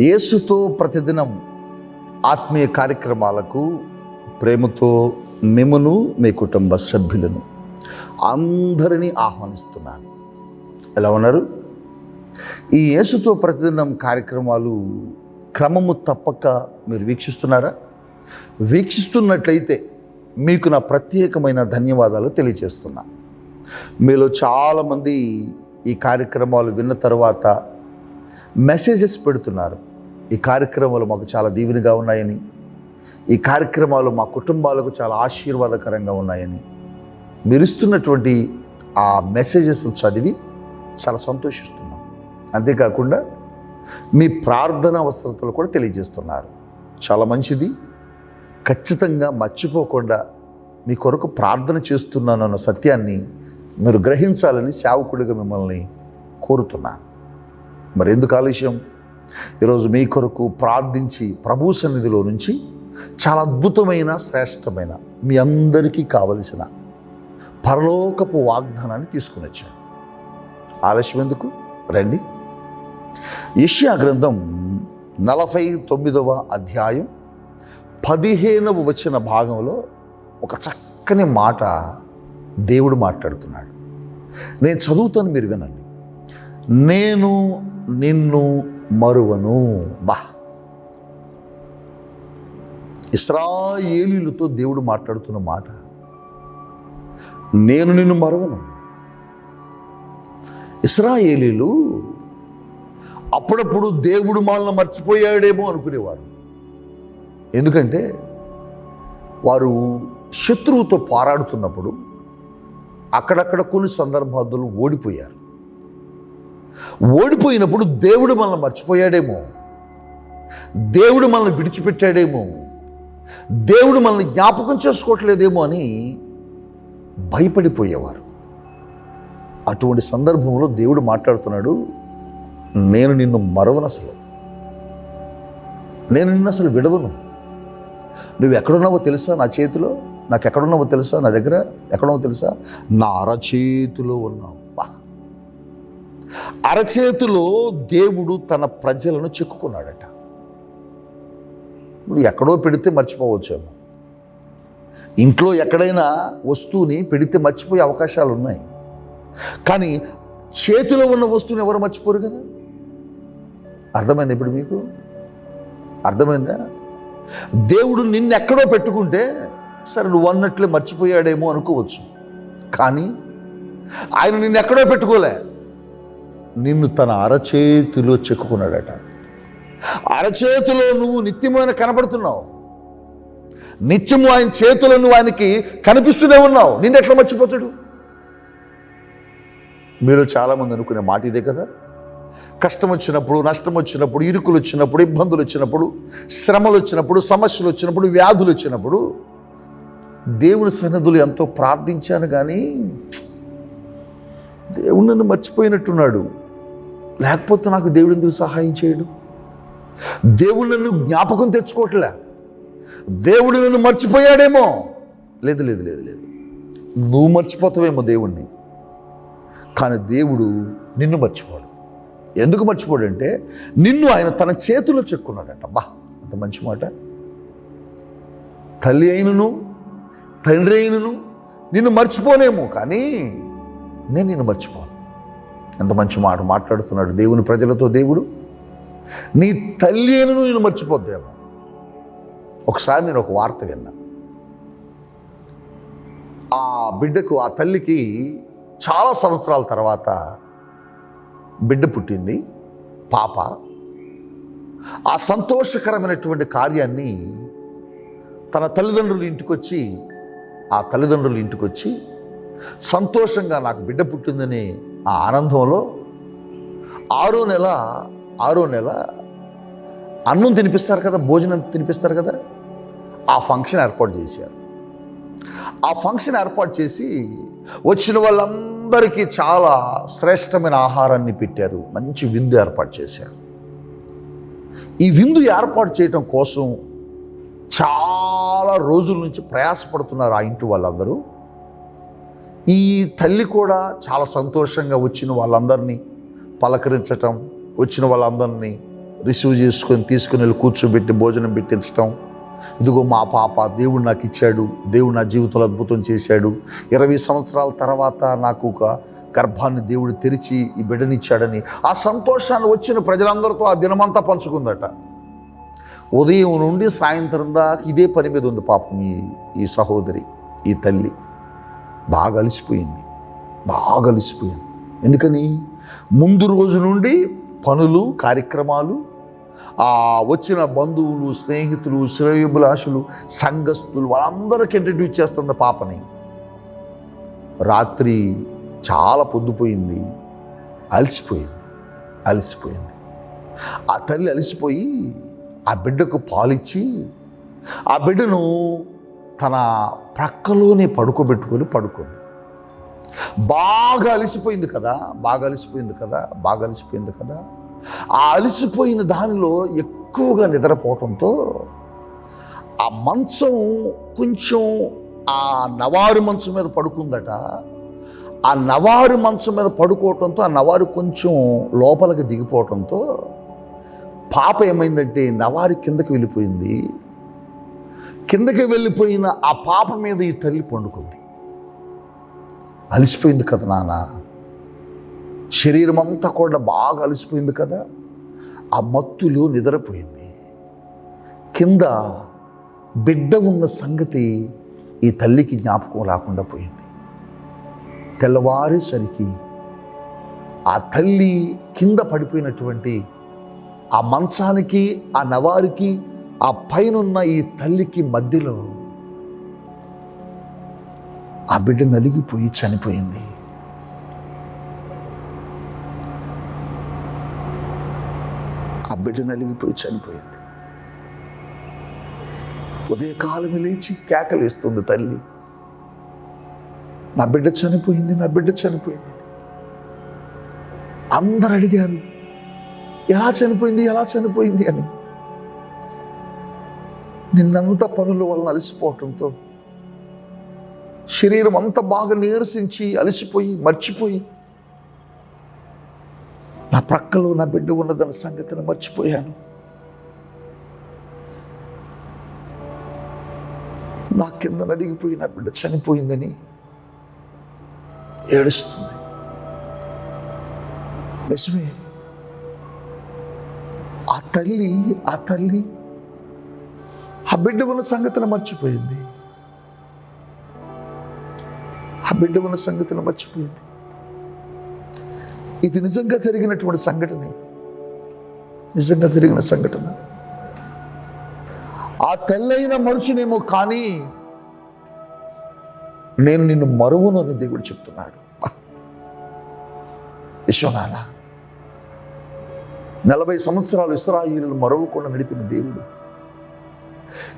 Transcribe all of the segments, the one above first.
యేసుతో ప్రతిదినం ఆత్మీయ కార్యక్రమాలకు ప్రేమతో మిమ్మను మీ కుటుంబ సభ్యులను అందరినీ ఆహ్వానిస్తున్నాను. ఎలా ఉన్నారు? ఈ యేసుతో ప్రతిదినం కార్యక్రమాలు క్రమము తప్పక మీరు వీక్షిస్తున్నారా? వీక్షిస్తున్నట్లయితే మీకు నా ప్రత్యేకమైన ధన్యవాదాలు తెలియజేస్తున్నా. మీలో చాలామంది ఈ కార్యక్రమాలు విన్న తర్వాత మెసేజెస్ పెడుతున్నారు. ఈ కార్యక్రమాలు మాకు చాలా దీవెనగా ఉన్నాయని ఈ కార్యక్రమాలు మా కుటుంబాలకు చాలా ఆశీర్వాదకరంగా ఉన్నాయని మీరు ఇస్తున్నటువంటి ఆ మెసేజెస్ చదివి చాలా సంతోషిస్తున్నాం. అంతేకాకుండా మీ ప్రార్థన అవసరతలు కూడా తెలియజేస్తున్నారు. చాలా మంచిది. ఖచ్చితంగా మర్చిపోకుండా మీ కొరకు ప్రార్థన చేస్తున్నాను అన్న సత్యాన్ని మీరు గ్రహించాలని సేవకుడిగా మిమ్మల్ని కోరుతున్నాను. మరి ఎందుకు ఆలస్యం? ఈరోజు మీ కొరకు ప్రార్థించి ప్రభు సన్నిధిలో నుంచి చాలా అద్భుతమైన శ్రేష్టమైన మీ అందరికీ కావలసిన పరలోకపు వాగ్దానాన్ని తీసుకుని వచ్చాను. ఆలస్యం ఎందుకు? రండి. యష్యా గ్రంథం నలభై తొమ్మిదవ అధ్యాయం పదిహేనవ వచ్చిన భాగంలో ఒక చక్కని మాట దేవుడు మాట్లాడుతున్నాడు. నేను చదువుతాను మీరు వినండి. నేను నిన్ను మరువను. బా. ఇస్రాయేలీలతో దేవుడు మాట్లాడుతున్న మాట నేను నిన్ను మరువను. ఇస్రాయేలీలు అప్పుడప్పుడు దేవుడు మనల్ని మర్చిపోయాడేమో అనుకునేవారు. ఎందుకంటే వారు శత్రువుతో పోరాడుతున్నప్పుడు అక్కడక్కడ కొన్ని సందర్భాల్లో ఓడిపోయారు. ఓడిపోయినప్పుడు దేవుడు మనల్ని మర్చిపోయాడేమో. దేవుడు మనల్ని విడిచిపెట్టాడేమో. దేవుడు మనల్ని జ్ఞాపకం చేసుకోవట్లేదేమో అని భయపడిపోయేవారు. అటువంటి సందర్భంలో దేవుడు మాట్లాడుతున్నాడు నేను నిన్ను మరవను అసలు. నేను నిన్ను అసలు విడవను. నువ్వు ఎక్కడున్నావో తెలుసా నా చేతిలో? నాకు ఎక్కడున్నావో తెలుసా నా దగ్గర? ఎక్కడున్నావో తెలుసా? నా అరచేతిలో ఉన్నావు. అరచేతిలో దేవుడు తన ప్రజలను చెక్కుకున్నాడట. ఇప్పుడు ఎక్కడో పెడితే మర్చిపోవచ్చేమో. ఇంట్లో ఎక్కడైనా వస్తువుని పెడితే మర్చిపోయే అవకాశాలు ఉన్నాయి. కానీ చేతిలో ఉన్న వస్తువుని ఎవరు మర్చిపోరు కదా? అర్థమైంది ఇప్పుడు మీకు? అర్థమైందా? దేవుడు నిన్నెక్కడో పెట్టుకుంటే సరే నువ్వు అన్నట్లే మర్చిపోయాడేమో అనుకోవచ్చు. కానీ ఆయన నిన్ను ఎక్కడో పెట్టుకోలే. నిన్ను తన అరచేతిలో చెక్కుకున్నాడట. అరచేతిలో నువ్వు నిత్యమైన కనబడుతున్నావు నిత్యము ఆయన చేతిలో నువ్వు ఆయనకి కనిపిస్తూనే ఉన్నావు. నిన్ను ఎట్లా మర్చిపోతాడు? మీరు చాలామంది అనుకునే మాట ఇదే కదా? కష్టం వచ్చినప్పుడు నష్టం వచ్చినప్పుడు ఇరుకులు వచ్చినప్పుడు ఇబ్బందులు వచ్చినప్పుడు శ్రమలు వచ్చినప్పుడు సమస్యలు వచ్చినప్పుడు వ్యాధులు వచ్చినప్పుడు దేవుని సన్నిధులు ఎంతో ప్రార్థించాను కానీ దేవుణ్ణి నన్ను మర్చిపోయినట్టున్నాడు. లేకపోతే నాకు దేవుడు ఎందుకు సహాయం చేయడు? దేవుడు నన్ను జ్ఞాపకం తెచ్చుకోవట్లే. దేవుడు నన్ను మర్చిపోయాడేమో. లేదు లేదు లేదు లేదు. నువ్వు మర్చిపోతావేమో దేవుణ్ణి. కానీ దేవుడు నిన్ను మర్చిపోడు. ఎందుకు మర్చిపోడంటే నిన్ను ఆయన తన చేతిలో చెక్కున్నాడంట. బా అంత మంచి మాట. తల్లి అయినను తండ్రి అయినను నిన్ను మర్చిపోనేమో కానీ నేను నిన్ను మర్చిపోను. ఎంత మంచి మాట మాట్లాడుతున్నాడు దేవుని ప్రజలతో దేవుడు? నీ తల్లి అయినను నేను మర్చిపోద్దేమో ఒకసారి నేను ఒక వార్త విన్నా. ఆ బిడ్డకు ఆ తల్లికి చాలా సంవత్సరాల తర్వాత బిడ్డ పుట్టింది పాప. ఆ సంతోషకరమైనటువంటి కార్యాన్ని తన తల్లిదండ్రుల ఇంటికి వచ్చి ఆ తల్లిదండ్రుల ఇంటికి వచ్చి సంతోషంగా నాకు బిడ్డ పుట్టిందని ఆ ఆనందంలో ఆరో నెల ఆరో నెల అన్నం తినిపిస్తారు కదా భోజనం తినిపిస్తారు కదా ఆ ఫంక్షన్ ఏర్పాటు చేశారు. ఆ ఫంక్షన్ ఏర్పాటు చేసి వచ్చిన వాళ్ళందరికీ చాలా శ్రేష్టమైన ఆహారాన్ని పెట్టారు మంచి విందు ఏర్పాటు చేశారు. ఈ విందు ఏర్పాటు చేయటం కోసం చాలా రోజుల నుంచి ప్రయాసపడుతున్నారు ఆ ఇంటి వాళ్ళందరూ. ఈ తల్లి కూడా చాలా సంతోషంగా వచ్చిన వాళ్ళందరినీ పలకరించటం వచ్చిన వాళ్ళందరినీ రిసీవ్ చేసుకొని తీసుకుని వెళ్ళి కూర్చోబెట్టి భోజనం పెట్టించటం. ఇదిగో మా పాప దేవుడు నాకు ఇచ్చాడు దేవుడు నా జీవితంలో అద్భుతం చేశాడు. ఇరవై సంవత్సరాల తర్వాత నాకు ఒక గర్భాన్ని దేవుడు తెరిచి ఈ బిడ్డనిచ్చాడని ఆ సంతోషాన్ని వచ్చిన ప్రజలందరితో ఆ దినమంతా పంచుకుందట. ఉదయం నుండి సాయంత్రం దాకా ఇదే పని మీద ఉంది పాపం ఈ ఈ సహోదరి ఈ తల్లి. బాగా అలసిపోయింది. బాగా అలసిపోయింది. ఎందుకని? ముందు రోజు నుండి పనులు కార్యక్రమాలు ఆ వచ్చిన బంధువులు స్నేహితులు శ్రేయబులాషులు సంఘస్థులు వాళ్ళందరికీ ఇంట్రడ్యూస్ చేస్తుంది పాపని రాత్రి చాలా పొద్దుపోయింది. అలసిపోయింది. అలసిపోయింది. ఆ తల్లి అలసిపోయి ఆ బిడ్డకు పాలిచ్చి ఆ బిడ్డను తన ప్రక్కలోనే పడుకోబెట్టుకొని పడుకుంది. బాగా అలసిపోయింది కదా బాగా అలసిపోయింది కదా బాగా అలసిపోయింది కదా. ఆ అలసిపోయిన దానిలో ఎక్కువగా నిద్రపోవటంతో ఆ మంచం కొంచెం ఆ నవారు మంచం మీద పడుకుందట. ఆ నవారు మంచం మీద పడుకోవటంతో ఆ నవారు కొంచెం లోపలికి దిగిపోవటంతో పాప ఏమైందంటే నవారి కిందకి వెళ్ళిపోయింది. కిందకి వెళ్ళిపోయిన ఆ పాప మీద ఈ తల్లి పండుకుంది. అలసిపోయింది కదా నాన్న. శరీరం అంతా కూడా బాగా అలసిపోయింది కదా. ఆ మత్తులో నిద్రపోయింది. కింద బిడ్డ ఉన్న సంగతి ఈ తల్లికి జ్ఞాపకం రాకుండా పోయింది. తెల్లవారేసరికి ఆ తల్లి కింద పడిపోయినటువంటి ఆ మంచానికి ఆ నవారికి ఆ పైనున్న ఈ తల్లికి మధ్యలో ఆ బిడ్డ నలిగిపోయి చనిపోయింది. ఆ బిడ్డ నలిగిపోయి చనిపోయింది. ఉదయకాలం లేచి కేకలేస్తుంది తల్లి. నా బిడ్డ చనిపోయింది నా బిడ్డ చనిపోయింది. అందరు అడిగారు ఎలా చనిపోయింది ఎలా చనిపోయింది అని. నిన్నంత పనుల వలన అలసిపోవటంతో శరీరం అంతా బాగా నీరసించి అలసిపోయి మర్చిపోయి నా ప్రక్కలో నా బిడ్డ ఉన్నదన్న సంగతిని మర్చిపోయాను. నా కింద నలిగిపోయి నా బిడ్డ చనిపోయిందని ఏడుస్తుంది. నిజమే. ఆ తల్లి ఆ తల్లి ఆ బిడ్డ ఉన్న సంగతిని మర్చిపోయింది. ఆ బిడ్డ ఉన్న సంగతిని మర్చిపోయింది. ఇది నిజంగా జరిగినటువంటి సంఘటనే. నిజంగా జరిగిన సంఘటన. ఆ తెల్లైన మనుషునేమో కానీ నేను నిన్ను మరువును అని దేవుడు చెప్తున్నాడు. యశోనాన్న నలభై సంవత్సరాలు ఇస్రాయిలు మరవకుండా నడిపిన దేవుడు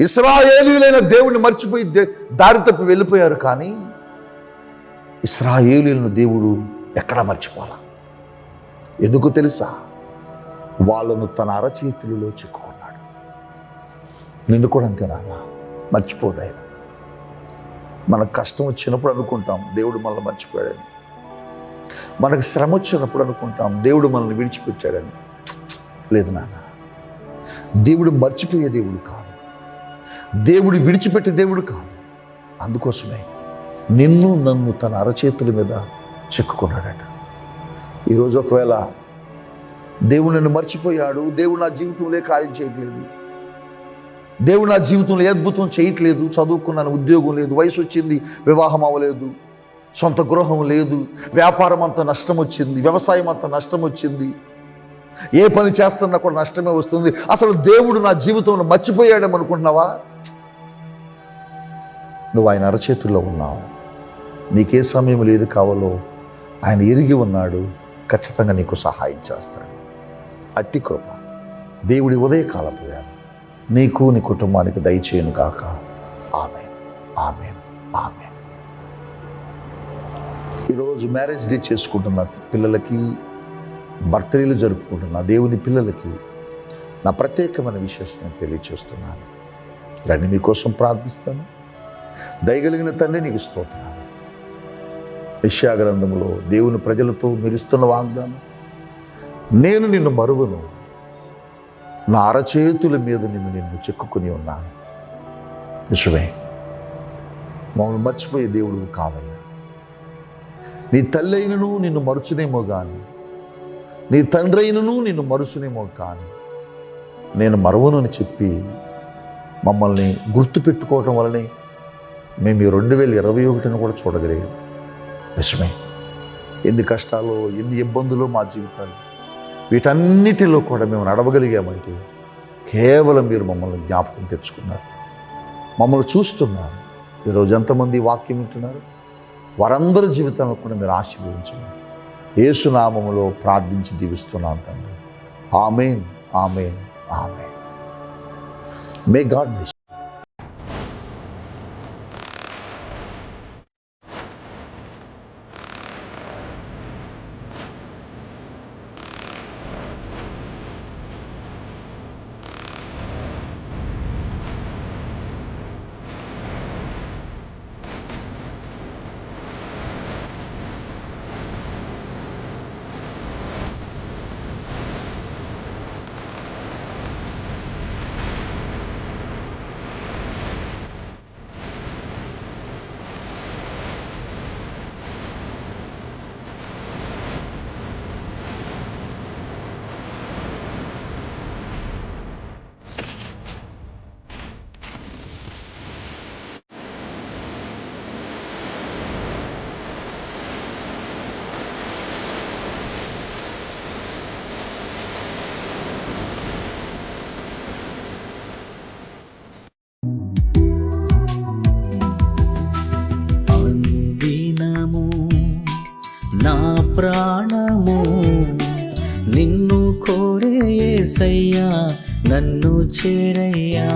ఇస్రాయేలీలైన దేవుడిని మర్చిపోయి దారి తప్పి వెళ్ళిపోయారు కానీ ఇస్రాయేలీలను దేవుడు ఎక్కడా మర్చిపోలా? ఎందుకు తెలుసా? వాళ్ళను తన అరచేతులలో చిక్కుకున్నాడు. నిన్ను కూడా అంతేనా మర్చిపోడు ఆయన. మనకు కష్టం వచ్చినప్పుడు అనుకుంటాం దేవుడు మనల్ని మర్చిపోయాడని. మనకు శ్రమ వచ్చినప్పుడు అనుకుంటాం దేవుడు మనల్ని విడిచిపెట్టాడని. లేదు నాన్న దేవుడు మర్చిపోయే దేవుడు కాదు. దేవుడు విడిచిపెట్టే దేవుడు కాదు. అందుకోసమే నిన్ను నన్ను తన అరచేతుల మీద చెక్కుకున్నాడట. ఈరోజు ఒకవేళ దేవుడు నన్ను మర్చిపోయాడు దేవుడు నా జీవితంలో కార్యం చేయట్లేదు దేవుడు నా జీవితంలో అద్భుతం చేయట్లేదు చదువుకున్నాను ఉద్యోగం లేదు వయసు వచ్చింది వివాహం అవ్వలేదు సొంత గృహం లేదు వ్యాపారం అంతా నష్టం వచ్చింది వ్యవసాయం అంతా నష్టం వచ్చింది ఏ పని చేస్తున్నా కూడా నష్టమే వస్తుంది. అసలు దేవుడు నా జీవితంలో మర్చిపోయాడేమనుకుంటున్నావా? అనుకుంటున్నావా నువ్వు ఆయన అరచేతుల్లో ఉన్నావు. నీకే సమయం లేదు కావాలో ఆయన ఎరిగి ఉన్నాడు ఖచ్చితంగా నీకు సహాయం చేస్తాడు. అట్టి కృప. దేవుడి ఉదయకాలపు వేళ. నీకు నీ కుటుంబానికి దయచేయను గాక. ఆమె ఆమె ఆమె ఈరోజు మ్యారేజ్ డే చేసుకుంటున్న పిల్లలకి బర్త్డేలు జరుపుకుంటున్న దేవుని పిల్లలకి నా ప్రత్యేకమైన విశేషం నేను తెలియచేస్తున్నాను. రండి మీకోసం ప్రార్థిస్తాను. దయగలిగిన తండ్రి నీకు స్తోత్రాలు. గ్రంథంలో దేవుని ప్రజలతో మెరుస్తున్న వాగ్దానం నేను నిన్ను మరువను నా అరచేతుల మీద నిన్ను నిన్ను చెక్కుకొని ఉన్నాను. నిజమే మమ్మల్ని మర్చిపోయే దేవుడు కాదయ్యా. నీ తల్లి అయినను నిన్ను మరుచునేమో కానీ నీ తండ్రి అయినను నిన్ను మరుచునేమో కానీ నేను మరువను అని చెప్పి మమ్మల్ని గుర్తుపెట్టుకోవటం వలనే మేము ఈ రెండు వేల ఇరవై ఒకటిని కూడా చూడగలిగాం. నిజమే. ఎన్ని కష్టాలు ఎన్ని ఇబ్బందులు మా జీవితాలు. వీటన్నిటిలో కూడా మేము నడవగలిగామంటే కేవలం మీరు మమ్మల్ని జ్ఞాపకం తెచ్చుకున్నారు. మమ్మల్ని చూస్తున్నారు. ఈరోజు ఎంతమంది వాక్యం వింటున్నారు? వారందరి జీవితంలో కూడా మీరు ఆశీర్వదించమని ఏసునామములో ప్రార్థించి దీవిస్తున్నాను తండ్రి. Amen amen amen. May God bless నన్ను చేరయ్యా.